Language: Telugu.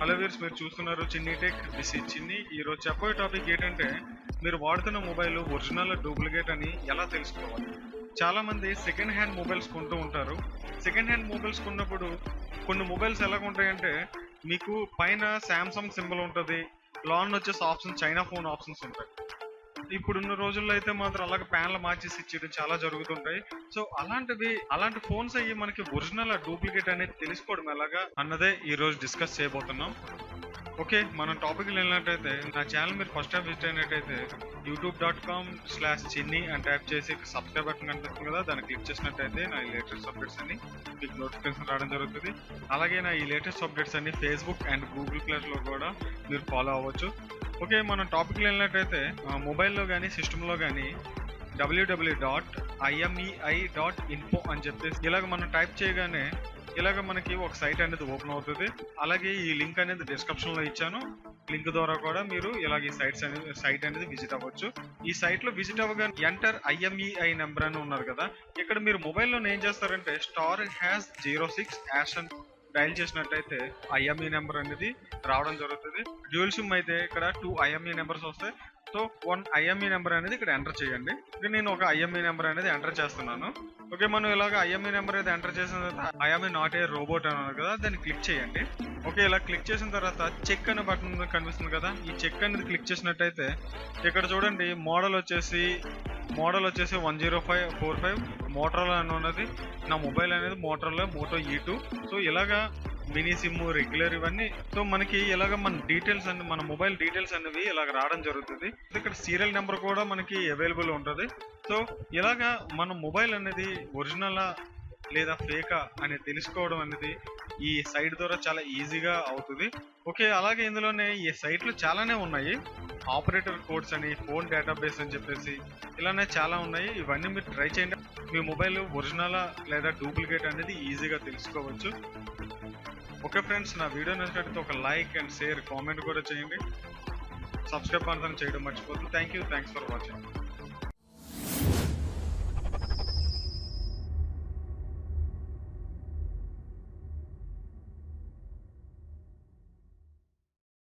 హలో వీర్స్ మీరు చూస్తున్నారు చిన్ని టెక్. దిస్ ఈ చిన్ని. ఈరోజు చెప్పే టాపిక్ ఏంటంటే మీరు వాడుతున్న మొబైల్ ఒరిజినల్ డూప్లికేట్ అని ఎలా తెలుసుకోవాలి? చాలా మంది సెకండ్ హ్యాండ్ మొబైల్స్ కొంటూ ఉంటారు. సెకండ్ హ్యాండ్ మొబైల్స్ కొన్నప్పుడు కొన్ని మొబైల్స్ ఎలా ఉంటాయంటే మీకు పైన శాంసంగ్ సింబల్ ఉంటుంది. లాన్ వచ్చేసి ఆప్షన్ చైనా ఫోన్ ఆప్షన్స్ ఉంటాయి. ఇప్పుడున్న రోజుల్లో అయితే మాత్రం అలాగే ప్యాన్లు మార్చేసి ఇచ్చేయడం చాలా జరుగుతుంటాయి. సో అలాంటివి అలాంటి ఫోన్స్ అయ్యి మనకి ఒరిజినల్ డూప్లికేట్ అనేది తెలుసుకోవడం ఎలాగా అన్నదే ఈ రోజు డిస్కస్ చేయబోతున్నాం. ఓకే మనం టాపిక్ వెళ్ళినట్టయితే నా ఛానల్ మీరు ఫస్ట్ టైం విజిట్ అయినట్టయితే YouTube dot com slash Chinni అని ట్యాప్ చేసి సబ్స్క్రైబ్ బటన్ కనిపిస్తుంది కదా దాన్ని క్లిక్ చేసినట్టయితే నా ఈ లేటెస్ట్ అప్డేట్స్ అన్ని మీకు నోటిఫికేషన్ రావడం జరుగుతుంది. అలాగే నా ఈ లేటెస్ట్ అప్డేట్స్ అన్ని ఫేస్బుక్ అండ్ గూగుల్ ప్లేస్లో కూడా మీరు ఫాలో అవ్వచ్చు. ఓకే మనం టాపిక్ వెళ్ళినట్టయితే మొబైల్లో కానీ సిస్టంలో కానీ W W dot IMEI dot info అని చెప్పేసి ఇలాగ మనం టైప్ చేయగానే ఇలాగ మనకి ఒక సైట్ అనేది ఓపెన్ అవుతుంది. అలాగే ఈ లింక్ అనేది డిస్క్రిప్షన్లో ఇచ్చాను. లింక్ ద్వారా కూడా మీరు ఇలాగ ఈ సైట్స్ అనేది సైట్ అనేది విజిట్ అవ్వచ్చు. ఈ సైట్లో విజిట్ అవ్వగానే ఎంటర్ ఐఎంఈఐ నెంబర్ అని ఉన్నారు కదా. ఇక్కడ మీరు మొబైల్లో ఏం చేస్తారంటే star hash zero six hash dial dial చేసినట్టయితే ఐఎంఈ నెంబర్ అనేది రావడం జరుగుతుంది. డ్యూయల్ సిమ్ అయితే ఇక్కడ టూ ఐఎంఈ నెంబర్స్ వస్తాయి. సో వన్ ఐఎంఈ నెంబర్ అనేది ఇక్కడ ఎంటర్ చేయండి. ఇక్కడ నేను ఒక ఐఎంఈ నెంబర్ అనేది ఎంటర్ చేస్తున్నాను. ఓకే మనం ఇలాగ ఐఎంఈ నెంబర్ అయితే ఎంటర్ చేసిన తర్వాత ఐఎంఈ నాట్ ఏ రోబోట్ అన్నారు కదా దాన్ని క్లిక్ చేయండి. ఓకే ఇలా క్లిక్ చేసిన తర్వాత చెక్ అనే బటన్ కనిపిస్తుంది కదా ఈ చెక్ అనేది క్లిక్ చేసినట్టయితే ఇక్కడ చూడండి మోడల్ వచ్చేసి మోడల్ వచ్చేసి one zero five four five. Motorola అని ఉన్నది. నా మొబైల్ అనేది Motorola Moto E two. So ఇలాగా మినీ సిమ్ రెగ్యులర్ ఇవన్నీ. సో మనకి ఇలాగ మన డీటెయిల్స్ అన్ని మన మొబైల్ డీటెయిల్స్ అనేవి ఇలాగ రావడం జరుగుతుంది. ఇక్కడ సీరియల్ నెంబర్ కూడా మనకి అవైలబుల్ ఉంటుంది. సో ఇలాగా మన మొబైల్ అనేది ఒరిజినల్ లేదా ఫేకా అని తెలుసుకోవడం అనేది ఈ సైట్ ద్వారా చాలా ఈజీగా అవుతుంది. ఓకే అలాగే ఇందులోనే ఈ సైట్లు చాలానే ఉన్నాయి. ఆపరేటర్ కోడ్స్ అని ఫోన్ డేటాబేస్ అని చెప్పేసి ఇలానే చాలా ఉన్నాయి. ఇవన్నీ మీరు ట్రై చేయండి. మీ మొబైల్ ఒరిజినల్ లేదా డూప్లికేట్ అనేది ఈజీగా తెలుసుకోవచ్చు. ఓకే ఫ్రెండ్స్ నా వీడియో నచ్చినట్లయితే ఒక లైక్ అండ్ షేర్ కామెంట్ కూడా చేయండి. సబ్స్క్రైబ్ మాత్రం చేయడం మర్చిపోతుంది thank you thanks for watching.